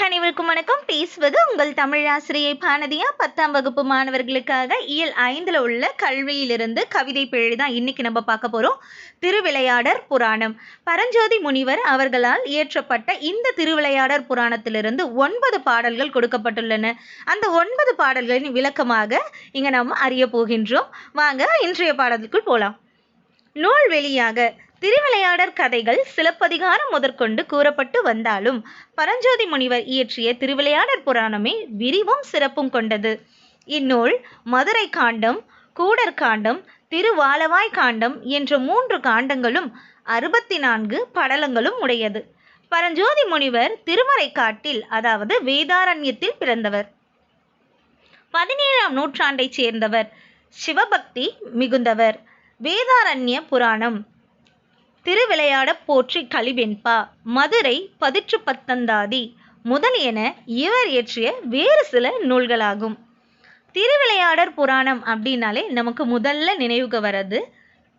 அனைவருக்கும் வணக்கம். பேசுவது உங்கள் தமிழ் ஆசிரியை பானதியா. பத்தாம் வகுப்பு மாணவர்களுக்காக இயல் ஐந்தில் உள்ள கல்வியிலிருந்து கவிதை பிழை தான் இன்னைக்கு நம்ம பார்க்க போகிறோம் திருவிளையாடர் புராணம். பரஞ்சோதி முனிவர் அவர்களால் இயற்றப்பட்ட இந்த திருவிளையாடர் புராணத்திலிருந்து ஒன்பது பாடல்கள் கொடுக்கப்பட்டுள்ளன. அந்த ஒன்பது பாடல்களின் விளக்கமாக இங்கே நம்ம அறிய போகின்றோம். வாங்க இன்றைய பாடலுக்குள் போகலாம் நூல் வெளியாக திருவிளையாடற் கதைகள் சிலப்பதிகாரம் முதற்கொண்டு கூறப்பட்டு வந்தாலும் பரஞ்சோதி முனிவர் இயற்றிய திருவிளையாடற் புராணமே விரிவும் சிறப்பும் கொண்டது. இந்நூல் மதுரை காண்டம் கூடர் காண்டம் திருவாலவாய் காண்டம் என்ற மூன்று காண்டங்களும் அறுபத்தி நான்கு படலங்களும் உடையது. பரஞ்சோதி முனிவர் திருமறைக்காட்டில் அதாவது வேதாரண்யத்தில் பிறந்தவர். பதினேழாம் நூற்றாண்டைச் சேர்ந்தவர் சிவபக்தி மிகுந்தவர். வேதாரண்ய புராணம் திருவிளையாடப் போற்றி கழிவெண்பா. மதுரை பதிற்று பத்தந்தாதி. முதலியன இவர் இயற்றிய வேறு சில நூல்களாகும். திருவிளையாடற் புராணம் அப்படின்னாலே நமக்கு முதல்ல நினைவுக்கு வர்றது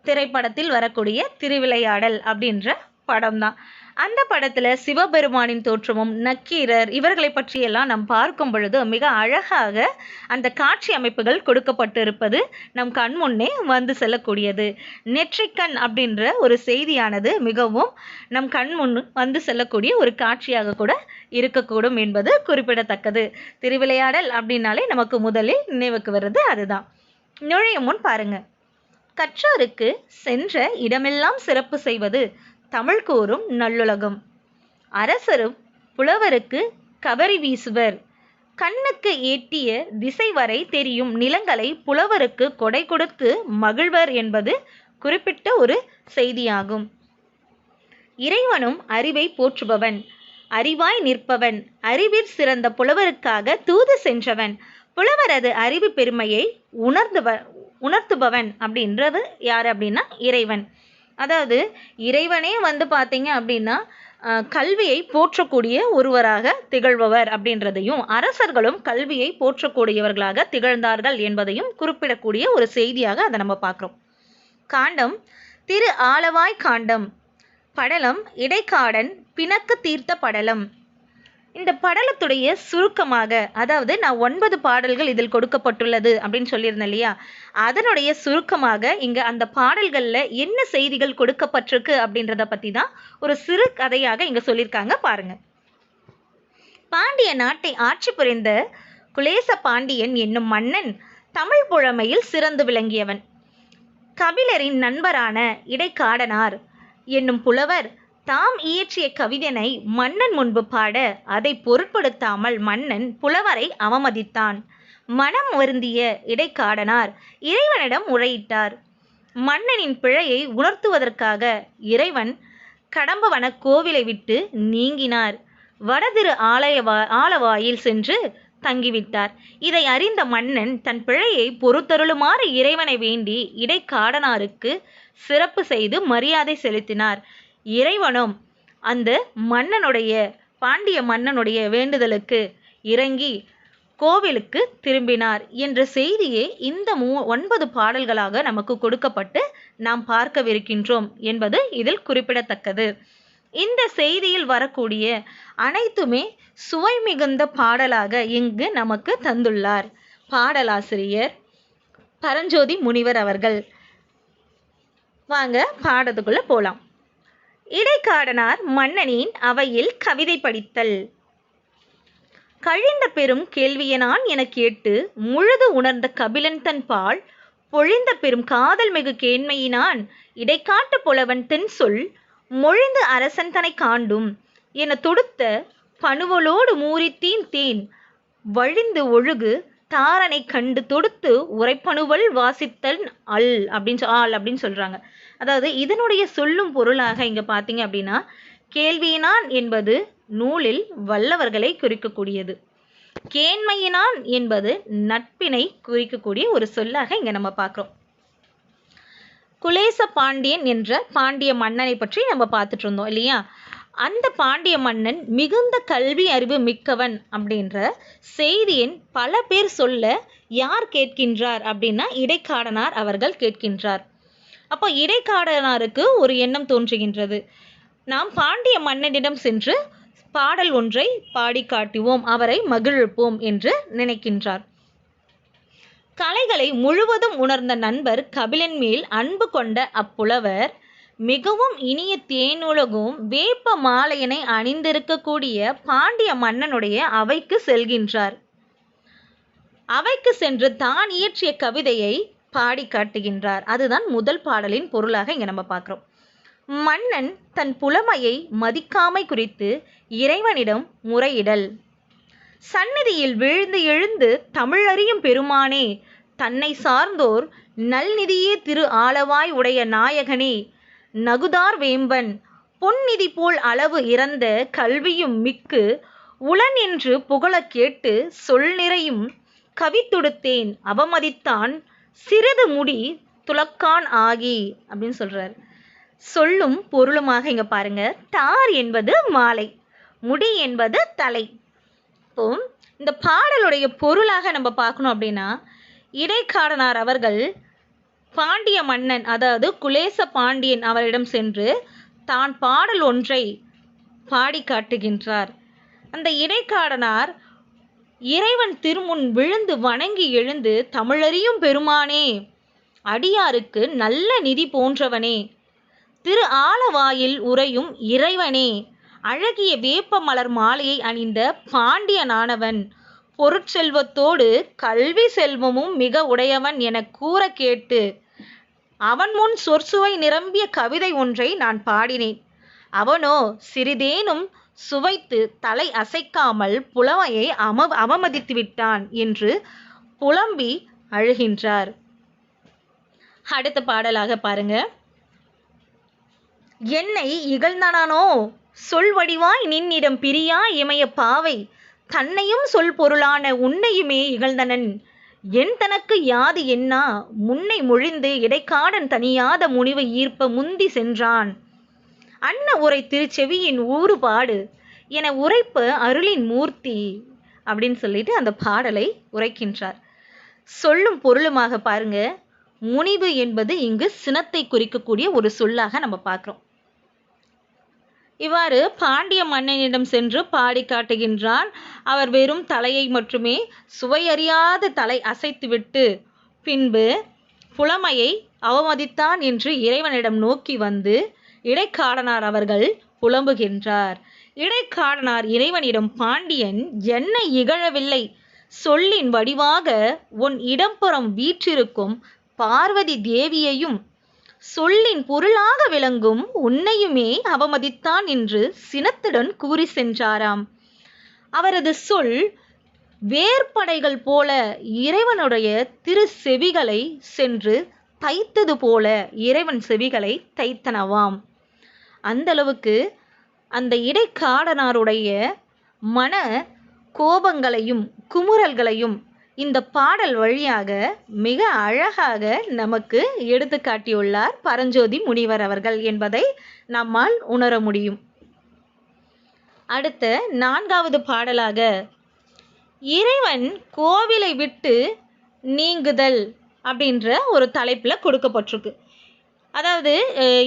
திரைப்படத்தில் வரக்கூடிய திருவிளையாடல் அப்படின்ற படம் தான் அந்த படத்தில் சிவபெருமானின் தோற்றமும் நக்கீரர் இவர்களை பற்றியெல்லாம் நாம் பார்க்கும் பொழுது மிக அழகாக அந்த காட்சி அமைப்புகள் கொடுக்கப்பட்டிருப்பது நம் கண் முன்னே வந்து செல்லக்கூடியது. நெற்றிக்கண் அப்படின்ற ஒரு செய்தியானது மிகவும் நம் கண் முன் வந்து செல்லக்கூடிய ஒரு காட்சியாக கூட இருக்கக்கூடும் என்பது குறிப்பிடத்தக்கது. திருவிளையாடல் அப்படின்னாலே நமக்கு முதலில் நினைவுக்கு வருது அதுதான். நுழையும் முன் பாருங்க. கற்றோருக்கு சென்ற இடமெல்லாம் சிறப்பு செய்வது தமிழ் கூறும் நல்லுலகம். அரசரும் புலவருக்கு கவரி வீசுவர். கண்ணுக்கு எட்டிய திசை வரை தெரியும் நிலங்களை புலவருக்கு கொடை கொடுத்து மகிழ்வர் என்பது குறிப்பிட்ட ஒரு செய்தியாகும். இறைவனும் அறிவை போற்றுபவன். அறிவாய் நிற்பவன். அறிவிற் சிறந்த புலவருக்காக தூது சென்றவன். புலவரது அறிவு பெருமையை உணர்ந்துவ உணர்த்துபவன் அப்படின்றது யார் அப்படின்னா இறைவன். அதாவது இறைவனே வந்து பார்த்தீங்க அப்படின்னா கல்வியை போற்றக்கூடிய ஒருவராக திகழ்பவர் அப்படின்றதையும் அரசர்களும் கல்வியை போற்றக்கூடியவர்களாக திகழ்ந்தார்கள் என்பதையும் குறிப்பிடக்கூடிய ஒரு செய்தியாக அதை நம்ம பார்க்குறோம். காண்டம் திரு ஆலவாய் காண்டம் படலம் இடைக்காடன் பிணக்கு தீர்த்த படலம் இந்த படலத்துடைய சுருக்கமாக அதாவது நான் ஒன்பது பாடல்கள் இதில் கொடுக்கப்பட்டுள்ளது அப்படின்னு சொல்லியிருந்தேன் இல்லையா? அதனுடைய சுருக்கமாக இங்கே அந்த பாடல்களில் என்ன செய்திகள் கொடுக்கப்பட்டிருக்கு அப்படின்றத பற்றி தான் ஒரு சிறு கதையாக இங்கே சொல்லியிருக்காங்க பாருங்கள் பாண்டிய நாட்டை ஆட்சி புரிந்த குலேச பாண்டியன் என்னும் மன்னன் தமிழ் புழமையில் சிறந்து விளங்கியவன். கபிலரின் நண்பரான இடைக்காடனார் என்னும் புலவர் தாம் இயற்றிய கவிதனை மன்னன் முன்பு பாட அதை பொருட்படுத்தாமல் மன்னன் புலவரை அவமதித்தான். மனம் வருந்திய இடைக்காடனார் இறைவனிடம் முறையிட்டார். மன்னனின் பிழையை உணர்த்துவதற்காக இறைவன் கடம்பவன கோவிலை விட்டு நீங்கினார். வடதிரு ஆலயவா ஆலவாயில் சென்று தங்கிவிட்டார். இதை அறிந்த மன்னன் தன் பிழையை பொறுத்தருளுமாறு இறைவனை வேண்டி இடைக்காடனாருக்கு சிறப்பு செய்து மரியாதை செலுத்தினார். இறைவனும் அந்த மன்னனுடைய பாண்டிய மன்னனுடைய வேண்டுதலுக்கு இறங்கி கோவிலுக்கு திரும்பினார் என்ற செய்தியே இந்த மூ ஒன்பது பாடல்களாக நமக்கு கொடுக்கப்பட்டு நாம் பார்க்கவிருக்கின்றோம் என்பது இதில் குறிப்பிடத்தக்கது. இந்த செய்தியில் வரக்கூடிய அனைத்துமே சுவை மிகுந்த பாடலாக இங்கு நமக்கு தந்துள்ளார். பாடலாசிரியர் பரஞ்சோதி முனிவர் அவர்கள். வாங்க பாடத்துக்குள்ளே போகலாம் இடைக்காடனார் மன்னனின் அவையில் கவிதை படித்தல். கழிந்த பெரும் கேள்வியனான் என கேட்டு முழுது உணர்ந்த கபிலன் தன் பால் பொழிந்த பெரும் காதல் மிகு கேண்மையினான் இடைக்காட்டு புலவன் தென் சொல் மொழிந்து அரசன் தனை காண்டும் என தொடுத்த பணுவலோடு மூரித்தீன் தேன் வழிந்து ஒழுகு தாரனை கண்டு தொடுத்து உரைப்பணுவல் வாசித்தல் அல் அப்படின்னு ஆள் அப்படின்னு சொல்றாங்க. அதாவது இதனுடைய சொல்லும் பொருளாக இங்க பார்த்தீங்க அப்படின்னா கேள்வியினான் என்பது நூலில் வல்லவர்களை குறிக்கக்கூடியது. கேண்மையினான் என்பது நட்பினை குறிக்கக்கூடிய ஒரு சொல்லாக இங்க நம்ம பார்க்குறோம் குலேச பாண்டியன் என்ற பாண்டிய மன்னனை பற்றி நம்ம பார்த்துட்டு இருந்தோம் இல்லையா? அந்த பாண்டிய மன்னன் மிகுந்த கல்வி அறிவு மிக்கவன் அப்படின்ற செய்தியின் பல பேர் சொல்ல யார் கேட்கின்றார் அப்படின்னா இடைக்காடனார் அவர்கள் கேட்கின்றார். அப்போ இடைக்காடனாருக்கு ஒரு எண்ணம் தோன்றுகின்றது. நாம் பாண்டிய மன்னனிடம் சென்று பாடல் ஒன்றை பாடி காட்டுவோம் அவரை மகிழ்ப்போம் என்று நினைக்கின்றார். கலைகளை முழுவதும் உணர்ந்த நண்பர் கபிலன் மேல் அன்பு கொண்ட அப்புலவர் மிகவும் இனிய தேனுலகும் வேப்ப மாலையினை அணிந்திருக்கக்கூடிய பாண்டிய மன்னனுடைய அவைக்கு செல்கின்றார். அவைக்கு சென்று தான் இயற்றிய கவிதையை பாடி காட்டுகின்றார். அதுதான் முதல் பாடலின் பொருளாக இங்கே நம்ம பார்க்குறோம். மன்னன் தன் புலமையை மதிக்காமை குறித்து இறைவனிடம் முறையிடல். சந்நிதியில் விழுந்து எழுந்து தமிழறியும் பெருமானே தன்னை சார்ந்தோர் நல்நிதியே திரு ஆளவாய் உடைய நாயகனே நகுதார் வேம்பன் பொன்னிதி போல் அளவு இறந்த கல்வியும் மிக்கு உளன் என்று புகழக் கேட்டு சொல் நிறையும் கவித்துடுத்தேன் அவமதித்தான் சிறிது முடி துலக்கான் ஆகி அப்படின்னு சொல்றார். சொல்லும் பொருளுமாக இங்க பாருங்க. தார் என்பது மாலை முடி என்பது தலை. இப்போ இந்த பாடலுடைய பொருளாக நம்ம பார்க்கணும் அப்படின்னா இடைக்காடனார் அவர்கள் பாண்டிய மன்னன் அதாவது குலேச பாண்டியன் அவரிடம் சென்று தான் பாடல் ஒன்றை பாடி காட்டுகின்றார். அந்த இடைக்காடனார் இறைவன் திருமுன் விழுந்து வணங்கி எழுந்து தமிழறியும் பெருமானே அடியாருக்கு நல்ல நிதி போன்றவனே திரு ஆலவாயில் உறையும் இறைவனே அழகிய வேப்ப மலர் மாலையை அணிந்த பாண்டியனானவன் பொருட்செல்வத்தோடு கல்வி செல்வமும் மிக உடையவன் என கூற கேட்டு அவன் முன் சொற்சுவை நிரம்பிய கவிதை ஒன்றை நான் பாடினேன். அவனோ சிறிதேனும் சுவைத்து தலை அசைக்காமல் புலமையை அம அவமதித்து விட்டான் என்று புலம்பி அழுகின்றார். அடுத்த பாடலாக பாருங்க. என்னை இகழ்ந்தனானோ? சொல் வடிவாய் நின்னிடம் பிரியா இமய பாவை. தன்னையும் சொல் பொருளான உன்னையுமே இகழ்ந்தனன். என் தனக்கு யாது என்னா? முன்னை மொழிந்து இடைக்காடன் தனியாத முனிவை ஈர்ப்ப முந்தி சென்றான். அன்ன உரை திருச்செவியின் ஊறுபாடு என உரைப்ப அருளின் மூர்த்தி அப்படின்னு சொல்லிட்டு அந்த பாடலை உரைக்கின்றார். சொல்லும் பொருளுமாக பாருங்க. முனிவு என்பது இங்கு சினத்தை குறிக்கக்கூடிய ஒரு சொல்லாக நம்ம பார்க்குறோம். இவ்வாறு பாண்டிய மன்னனிடம் சென்று பாடி காட்டுகின்றான். அவர் வெறும் தலையை மட்டுமே சுவையறியாத தலை அசைத்துவிட்டு பின்பு புலமையை அவமதித்தான் என்று இறைவனிடம் நோக்கி வந்து இடைக்காடனார் அவர்கள் புலம்புகின்றார். இடைக்காடனார் இறைவனிடம் பாண்டியன் என்னை இகழவில்லை. சொல்லின் வடிவாக உன் இடம்புறம் வீற்றிருக்கும் பார்வதி தேவியையும் சொல்லின் பொருளாக விளங்கும் உன்னையுமே அவமதித்தான் என்று சினத்துடன் கூறி சென்றாராம். அவரது சொல் வேர்படைகள் போல இறைவனுடைய திரு செவிகளை சென்று தைத்தது போல இறைவன் செவிகளை தைத்தனவாம். அந்த அளவுக்கு அந்த இடைக்காடனாருடைய மன கோபங்களையும் குமுறல்களையும் இந்த பாடல் வழியாக மிக அழகாக நமக்கு எடுத்து காட்டியுள்ளார் பரஞ்சோதி முனிவர் அவர்கள் என்பதை நம்மால் உணர முடியும். அடுத்த நான்காவது பாடலாக இறைவன் கோவிலை விட்டு நீங்குதல் அப்படின்ற ஒரு தலைப்பில் கொடுக்கப்பட்டிருக்கு. அதாவது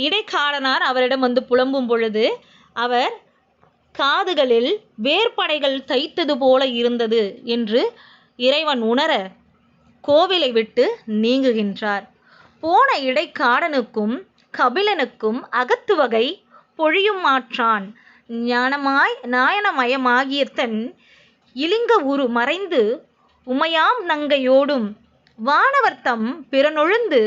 இடைக்காலனார் இடைக்காடனார் அவரிடம் வந்து புலம்பும் பொழுது அவர் காதுகளில் வேர்படைகள் தைத்தது போல இருந்தது என்று இறைவன் உணர கோவிலை விட்டு நீங்குகின்றார். போன இடைக்காடனுக்கும் கபிலனுக்கும் அகத்து வகை பொழியும் மாற்றான் ஞானமாய் நாயனமயமாகிய தன் இலிங்க உரு மறைந்து உமையாம் நங்கையோடும் வானவர்த்தம் பிறனொழுந்து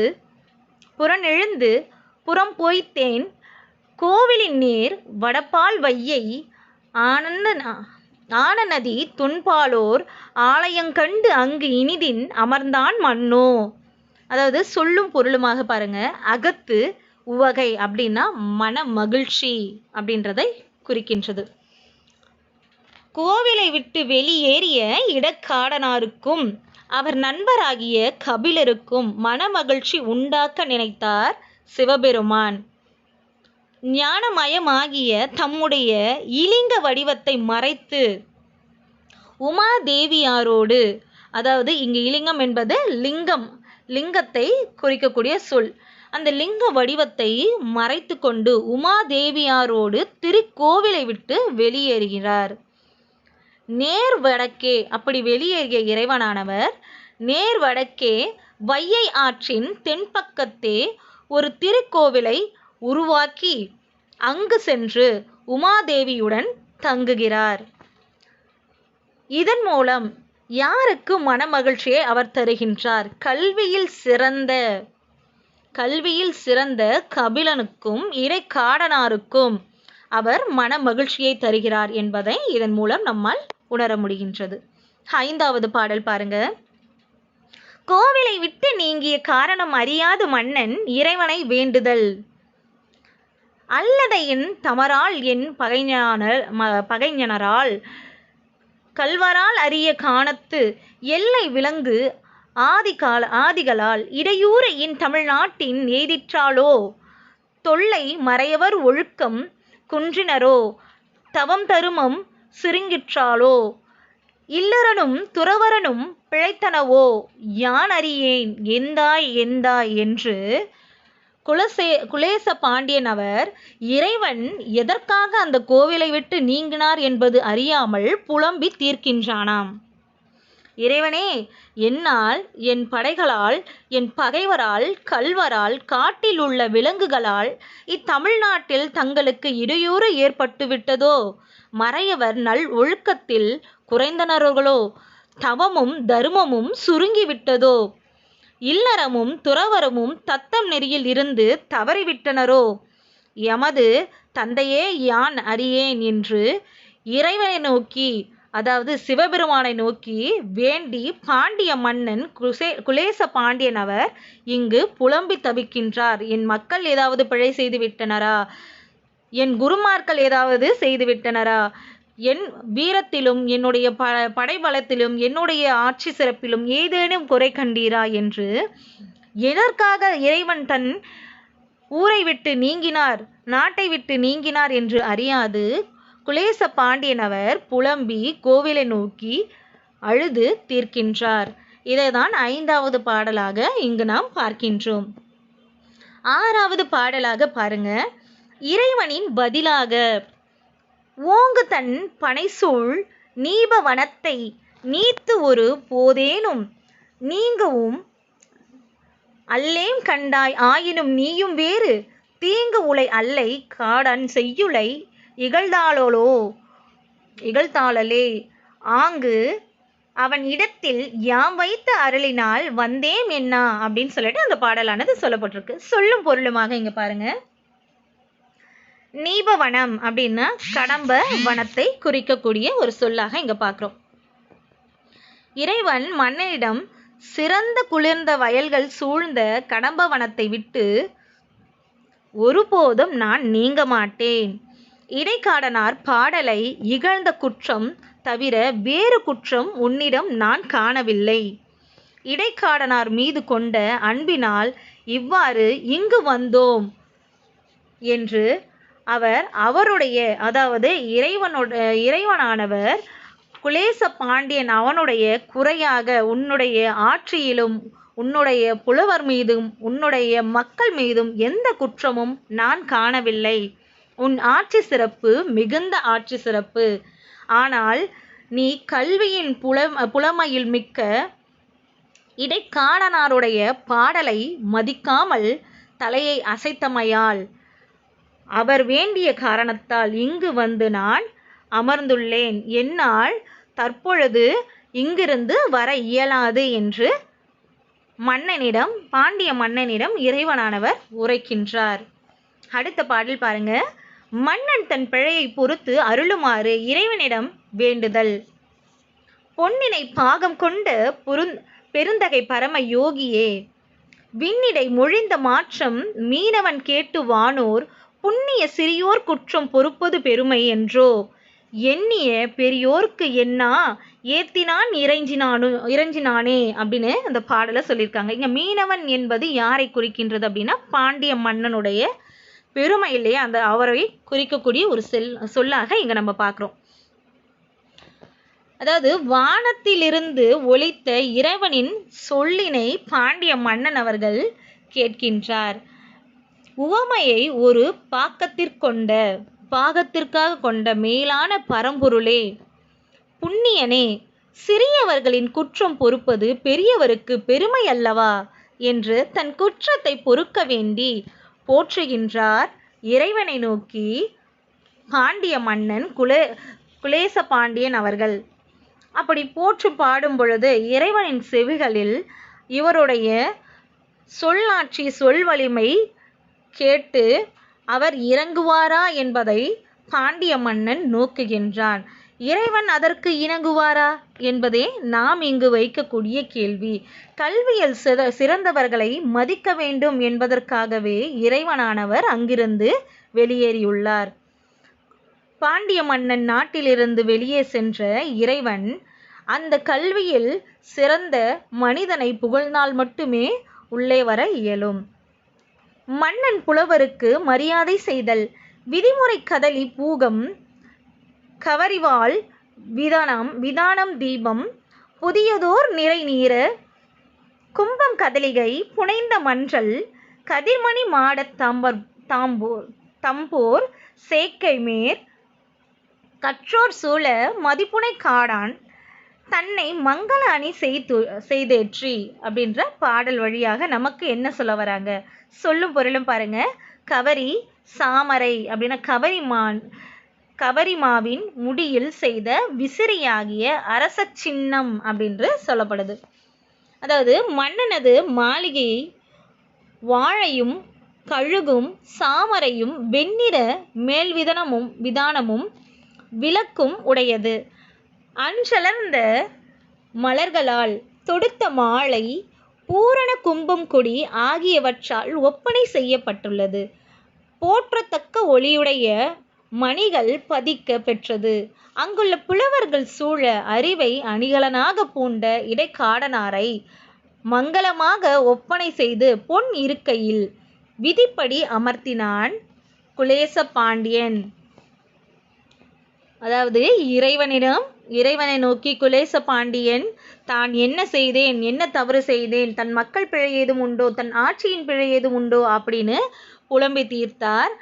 புறனெழுந்து புறம் போய்த்தேன் கோவிலின் நேர் வடபால் வையை ஆனந்த ஆனநதி துன்பாலோர் ஆலயங்கண்டு அங்கு இனிதின் அமர்ந்தான் மன்னோ. அதாவது சொல்லும் பொருளுமாக பாருங்க. அகத்து உவகை அப்படின்னா மன மகிழ்ச்சி அப்படின்றதை குறிக்கின்றது. கோவிலை விட்டு வெளியேறிய இடக்காடனாருக்கும் அவர் நண்பராகிய கபிலருக்கும் மனமகிழ்ச்சி உண்டாக்க நினைத்தார் சிவபெருமான். ஞானமயமாகிய தம்முடைய இலிங்க வடிவத்தை மறைத்து உமாதேவியாரோடு அதாவது இங்கு இலிங்கம் என்பது லிங்கம் லிங்கத்தை குறிக்கக்கூடிய சொல். அந்த லிங்க வடிவத்தை மறைத்து கொண்டு உமாதேவியாரோடு திருக்கோவிலை விட்டு வெளியேறுகிறார். நேர் வடக்கே அப்படி வெளியேறிய இறைவனானவர் நேர் வடக்கே வையை ஆற்றின் தென்பக்கத்தே ஒரு திருக்கோவிலை உருவாக்கி அங்கு சென்று உமாதேவியுடன் தங்குகிறார். இதன் மூலம் யாருக்கு மனமகிழ்ச்சியை அவர் தருகின்றார்? கல்வியில் சிறந்த கல்வியில் சிறந்த கபிலனுக்கும் இடைக்காடனாருக்கும் அவர் மன மகிழ்ச்சியை தருகிறார் என்பதை இதன் மூலம் நம்மால் உணர முடிகின்றது. ஐந்தாவது பாடல் பாருங்க. கோவிலை விட்டு நீங்கிய காரணம் அறியாத மன்னன் இறைவனை வேண்டுதல். அல்லதையின் தமரால் என் பகைஞானர் பகைஞனரால் கல்வரால் அறிய காணத்து எல்லை விலங்கு ஆதிகால ஆதிகளால் இடையூற தமிழ்நாட்டின் எய்திற்றாலோ? தொல்லை மறையவர் ஒழுக்கம் குன்றினரோ? தவம் தருமம் சுருங்கிற்றாலோ? இல்லறனும் துறவரனும் பிழைத்தனவோ? யான் அறியேன்? எந்தாய்? எந்தாய்? என்று குலசே குலேச பாண்டியன் அவர் இறைவன் எதற்காக அந்த கோவிலை விட்டு நீங்கினார் என்பது அறியாமல் புலம்பி தீர்க்கின்றானாம். இறைவனே என்னால் என் படைகளால் என் பகைவரால் கல்வரால் காட்டில் உள்ள விலங்குகளால் இத்தமிழ்நாட்டில் தங்களுக்கு இடையூறு ஏற்பட்டுவிட்டதோ? மறையவர் நல் ஒழுக்கத்தில் குறைந்தனர்களோ? தவமும் தருமமும் சுருங்கிவிட்டதோ? இல்லறமும் துறவரமும் தத்தம் நெறியில் இருந்து தவறிவிட்டனரோ? எமது தந்தையே யான் அறியேன் என்று இறைவனை நோக்கி அதாவது சிவபெருமானை நோக்கி வேண்டி பாண்டிய மன்னன் குசே குலேச பாண்டியன் அவர் இங்கு புலம்பி தவிக்கின்றார். என் மக்கள் ஏதாவது பிழை செய்து விட்டனரா என் குருமார்கள் ஏதாவது செய்துவிட்டனரா? என் வீரத்திலும் என்னுடைய ப படைபலத்திலும் என்னுடைய ஆட்சி சிறப்பிலும் ஏதேனும் குறை கண்டீரா என்று எதற்காக இறைவன் தன் ஊரை விட்டு நீங்கினார் நாட்டை விட்டு நீங்கினார் என்று அறியாது? குலேச பாண்டியனவர் புலம்பி கோவிலை நோக்கி அழுது தீர்க்கின்றார். இதைதான் ஐந்தாவது பாடலாக இங்கு நாம் பார்க்கின்றோம். ஆறாவது பாடலாக பாருங்க. இறைவனின் பதிலாக ஓங்கு தன் பனைசூழ் நீபவனத்தை நீத்து ஒரு போதேனும் நீங்கவும் அல்லேம் கண்டாய் ஆயினும் நீயும் வேறு தீங்கு உலை அல்லை காடன் செய்யுளை இகழ்ந்தாளோலோ இகழ்த்தாளலே ஆங்கு அவன் இடத்தில் யாம் வைத்த அருளினால் வந்தேம் என்ன? அப்படின்னு சொல்லிட்டு அந்த பாடலானது சொல்லப்பட்டிருக்கு. சொல்லும் பொருளுமாக இங்கே பாருங்கள் நீபவனம் அப்படின்னா கடம்ப வனத்தை குறிக்கக்கூடிய ஒரு சொல்லாக இங்க பார்க்குறோம். இறைவன் மன்னனிடம் சிறந்த குளிர்ந்த வயல்கள் சூழ்ந்த கடம்ப வனத்தை விட்டு ஒருபோதும் நான் நீங்க மாட்டேன். இடைக்காடனார் பாடலை இகழ்ந்த குற்றம் தவிர வேறு குற்றம் உன்னிடம் நான் காணவில்லை. இடைக்காடனார் மீது கொண்ட அன்பினால் இவ்வாறு இங்கு வந்தோம் என்று அவர் அவருடைய அதாவது இறைவனோட இறைவனானவர் குலேச பாண்டியன் அவனுடைய குறையாக உன்னுடைய ஆட்சியிலும் உன்னுடைய புலவர் மீதும் உன்னுடைய மக்கள் மீதும் எந்த குற்றமும் நான் காணவில்லை. உன் ஆட்சி சிறப்பு மிகுந்த ஆட்சி சிறப்பு. ஆனால் நீ கல்வியின் புலம் புலமையில் மிக்க இடைக்காடனாருடைய பாடலை மதிக்காமல் தலையை அசைத்தமையால் அவர் வேண்டிய காரணத்தால் இங்கு வந்து நான் அமர்ந்துள்ளேன். என்னால் தற்பொழுது இங்கிருந்து வர இயலாது என்று மன்னனிடம் பாண்டிய மன்னனிடம் இறைவனானவர் உரைக்கின்றார். அடுத்த பாடல் பாருங்க. மன்னன் தன் பிழையை பொறுத்து அருளுமாறு இறைவனிடம் வேண்டுதல். பொன்னினை பாகம் கொண்ட பொருந் பெருந்தகை பரம யோகியே விண்ணிடை மொழிந்த மாற்றம் மீனவன் கேட்டு வானோர் புண்ணிய சிறியோர் குற்றம் பொறுப்பது பெருமை என்றோ? எண்ணிய பெரியோர்க்கு என்னா? ஏத்தினான் இறைஞ்சினானு இறைஞ்சினானே அப்படின்னு அந்த பாடலை சொல்லியிருக்காங்க. இங்கே மீனவன் என்பது யாரை குறிக்கின்றது அப்படின்னா பாண்டிய மன்னனுடைய பெருமையிலேயே அந்த அவரை குறிக்கக்கூடிய ஒரு செல் சொல்லாக இங்கே நம்ம பார்க்குறோம். அதாவது வானத்திலிருந்து ஒழித்த இறைவனின் சொல்லினை பாண்டிய மன்னன் அவர்கள் கேட்கின்றார். உவமையை ஒரு பாக்கத்திற்கொண்ட பாகத்திற்காக கொண்ட மேலான பரம்பொருளே. புண்ணியனே சிறியவர்களின் குற்றம் பொறுப்பது பெரியவருக்கு பெருமை அல்லவா என்று தன் குற்றத்தை பொறுக்க வேண்டி போற்றுகின்றார் இறைவனை நோக்கி பாண்டிய மன்னன் குலே குலேச பாண்டியன் அவர்கள். அப்படி போற்று பாடும் பொழுது இறைவனின் செவிகளில் இவருடைய சொல்லாட்சி சொல் வலிமை கேட்டு அவர் இறங்குவாரா என்பதை பாண்டிய மன்னன் நோக்குகின்றான். இறைவன் அதற்கு இணங்குவாரா என்பதே நாம் இங்கு வைக்கக்கூடிய கேள்வி. கல்வியில் சிற சிறந்தவர்களை மதிக்க வேண்டும் என்பதற்காகவே இறைவனானவர் அங்கிருந்து வெளியேறியுள்ளார். பாண்டிய மன்னன் நாட்டிலிருந்து வெளியே சென்ற இறைவன் அந்த கல்வியில் சிறந்த மனிதனை புகழ்ந்தால் மட்டுமே உள்ளே வர இயலும். மன்னன் புலவருக்கு மரியாதை செய்தல். விதிமுறை கதலி பூகம் கவரிவாள் விதானம் விதானம் தீபம் புதியதோர் நிறை நீர கும்பம் கதலிகை புனைந்த மன்றல் கதிர்மணி மாடத் தாம்பர் தாம்போர் தம்போர் சேக்கை மேற் கற்றோர் சூழ மதிப்புனை காடான் தன்னை மங்கள அணி செய்து செய்தேற்றி அப்படின்ற பாடல் வழியாக நமக்கு என்ன சொல்ல வராங்க? சொல்லும் பொருளும் பாருங்க. கவரி சாமரை அப்படின்னா கவரிமான் கவரிமாவின் முடியில் செய்த விசிறியாகிய அரச சின்னம் அப்படின்று சொல்லப்படுது. அதாவது மன்னனது மாளிகையை வாழையும் கழுகும் சாமரையும் வெண்ணிற மேல்விதனமும் விதானமும் விளக்கும் உடையது. அஞ்சலர்ந்த மலர்களால் தொடுத்த மாலை பூரண கும்பம் கொடி ஆகியவற்றால் ஒப்பனை செய்யப்பட்டுள்ளது. போற்றத்தக்க ஒளியுடைய மணிகள் பதிக்க பெற்றது. அங்குள்ள புலவர்கள் சூழ அறிவை அணிகலனாக பூண்ட இடைக்காடனாரை மங்களமாக ஒப்பனை செய்து பொன் இருக்கையில் விதிப்படி அமர்த்தினான் குலேச பாண்டியன். அதாவது இறைவனிடம் இறைவனை நோக்கி குலேச பாண்டியன் தான் என்ன செய்தேன்? என்ன தவறு செய்தேன்? தன் மக்கள் பிழை ஏதும் உண்டோ? தன் ஆட்சியின் பிழை ஏதும் உண்டோ? அப்படின்னு புலம்பி தீர்த்தார்.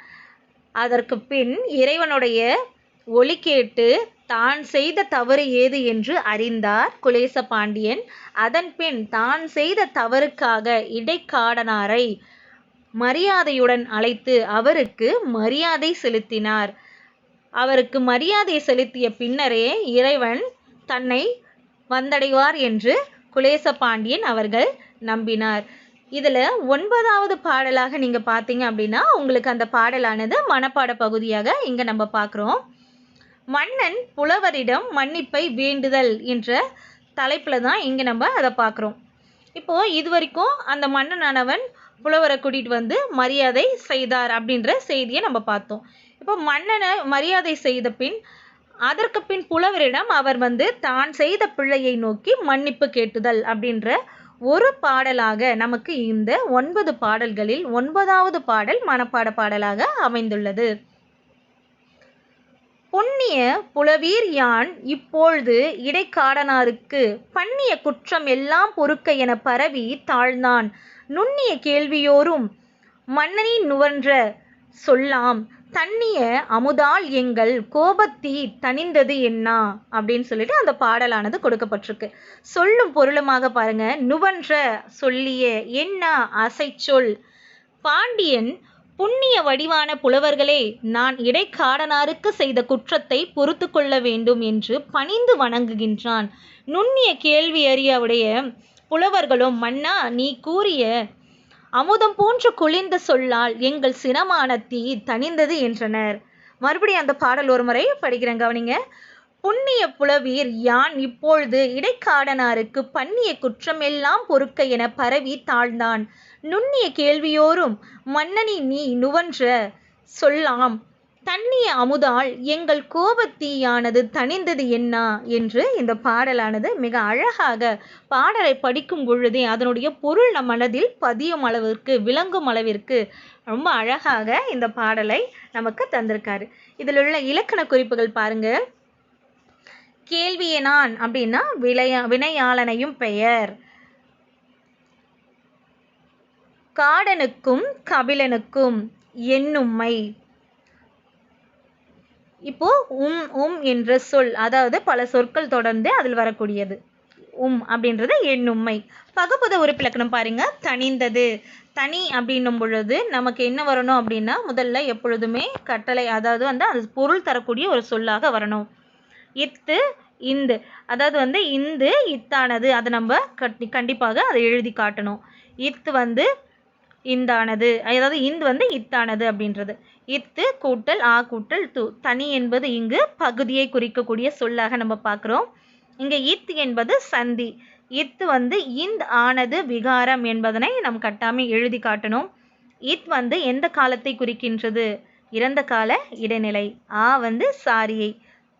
அதற்கு பின் இறைவனுடைய ஒலி கேட்டு தான் செய்த தவறு ஏது? என்று அறிந்தார் குலேச பாண்டியன். அதன் பின் தான் செய்த தவறுக்காக இடைக்காடனாரை மரியாதையுடன் அழைத்து அவருக்கு மரியாதை செலுத்தினார். அவருக்கு மரியாதை செலுத்திய பின்னரே இறைவன் தன்னை வந்தடைவார் என்று குலேச பாண்டியன் அவர்கள் நம்பினார். இதில் ஒன்பதாவது பாடலாக நீங்கள் பார்த்தீங்க அப்படின்னா உங்களுக்கு அந்த பாடலானது மனப்பாட பகுதியாக இங்கே நம்ம பார்க்குறோம். மன்னன் புலவரிடம் மன்னிப்பை வேண்டுதல் என்ற தலைப்பில் தான் இங்கே நம்ம அதை பார்க்குறோம். இப்போது இது வரைக்கும் அந்த மன்னனானவன் புலவரை கூட்டிகிட்டு வந்து மரியாதை செய்தார் அப்படின்ற செய்தியை நம்ம பார்த்தோம். இப்போ மன்னனை மரியாதை செய்த பின் அதற்கு பின் புலவரிடம் அவர் வந்து தான் செய்த பிள்ளையை நோக்கி மன்னிப்பு கேட்டுதல் அப்படின்ற ஒரு பாடலாக நமக்கு இந்த ஒன்பது பாடல்களில் ஒன்பதாவது பாடல் மனப்பாட பாடலாக அமைந்துள்ளது. புண்ணிய புலவீர் யான் இப்பொழுது இடைக்காடனாருக்கு பண்ணிய குற்றம் எல்லாம் பொறுக்க என பரவி தாழ்ந்தான். நுண்ணிய கேள்வியோரும் மன்னனின் நுவன்ற சொல்லாம் தண்ணிய அமுதால் எங்கள் கோபத்தீ தணிந்தது என்னா? அப்படின்னு சொல்லிட்டு அந்த பாடலானது கொடுக்கப்பட்டிருக்கு. சொல்லும் பொருளுமாக பாருங்க. நுவன்ற சொல்லிய என்ன அசைச்சொல் பாண்டியன் புண்ணிய வடிவான புலவர்களே நான் இடைக்காடனாருக்கு செய்த குற்றத்தை பொறுத்து கொள்ள வேண்டும் என்று பணிந்து வணங்குகின்றான். நுண்ணிய கேள்வி அறியவுடைய புலவர்களும் மன்னா நீ கூறிய அமுதம் போன்ற குளிர்ந்த சொல்லால் எங்கள் சினமான தீ தணிந்தது என்றனர். மறுபடியும் அந்த பாடல் ஒரு முறை படிக்கிறேன் கவனிங்க. புண்ணிய புலவீர் யான் இப்பொழுது இடைக்காடனாருக்கு பண்ணிய குற்றமெல்லாம் பொறுக்க என பரவி தாழ்ந்தான். நுண்ணிய கேள்வியோரும் மன்னனி நீ நுவன்ற சொல்லாம் தண்ணிய அமுதால் எங்கள் கோபத்தீயானது தணிந்தது என்ன? என்று இந்த பாடலானது மிக அழகாக பாடலை படிக்கும் பொழுதே அதனுடைய பொருள் நம் மனதில் பதியும் அளவிற்கு விளங்கும் அளவிற்கு ரொம்ப அழகாக இந்த பாடலை நமக்கு தந்திருக்காரு. இதில் உள்ள இலக்கண குறிப்புகள் பாருங்க. கேள்வியனான் அப்படின்னா விளையா வினையாளனையும் பெயர். காடனுக்கும் கபிலனுக்கும் என்னும்மை இப்போ உம் உம் என்ற சொல் அதாவது பல சொற்கள் தொடர்ந்து அதில் வரக்கூடியது. உம் அப்படின்றது எண்ணும்மை பகுபத உறுப்பிலக்கணம் பாருங்க. தனிந்தது தனி அப்படின்னும் பொழுது நமக்கு என்ன வரணும் அப்படின்னா முதல்ல எப்பொழுதுமே கட்டளை அதாவது வந்து அது பொருள் தரக்கூடிய ஒரு சொல்லாக வரணும். இத்து இந்து. அதாவது வந்து இந்து இத்தானது. அதை நம்ம கட்டி கண்டிப்பாக அதை எழுதி காட்டணும். இத்து வந்து இந்தானது. அதாவது இந்து வந்து இத்தானது அப்படின்றது. இத்து கூட்டல் ஆ கூட்டல் து. தனி என்பது இங்கு பகுதியை குறிக்கக்கூடிய சொல்லாக நம்ம பார்க்குறோம். இங்கே இத் என்பது சந்தி. இத் வந்து இந்த் ஆனது விகாரம் என்பதனை நம் கட்டாமல் எழுதி காட்டணும். இத் வந்து எந்த காலத்தை குறிக்கின்றது? இறந்த கால இடைநிலை. ஆ வந்து சாரியை.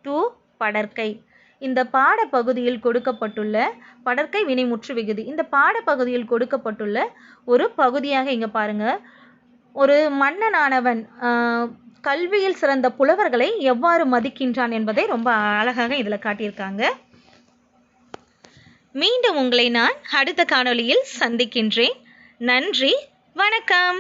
தூ படற்கை. இந்த பாடப்பகுதியில் கொடுக்கப்பட்டுள்ள படற்கை வினைமுற்று விகுதி. இந்த பாடப்பகுதியில் கொடுக்கப்பட்டுள்ள ஒரு பகுதியாக இங்கே பாருங்கள் ஒரு மன்னனானவன் கல்வியில் சிறந்த புலவர்களை எவ்வாறு மதிக்கின்றான் என்பதை ரொம்ப அழகாக இதில் காட்டியிருக்காங்க. மீண்டும் உங்களை நான் அடுத்த காணொளியில் சந்திக்கின்றேன். நன்றி வணக்கம்.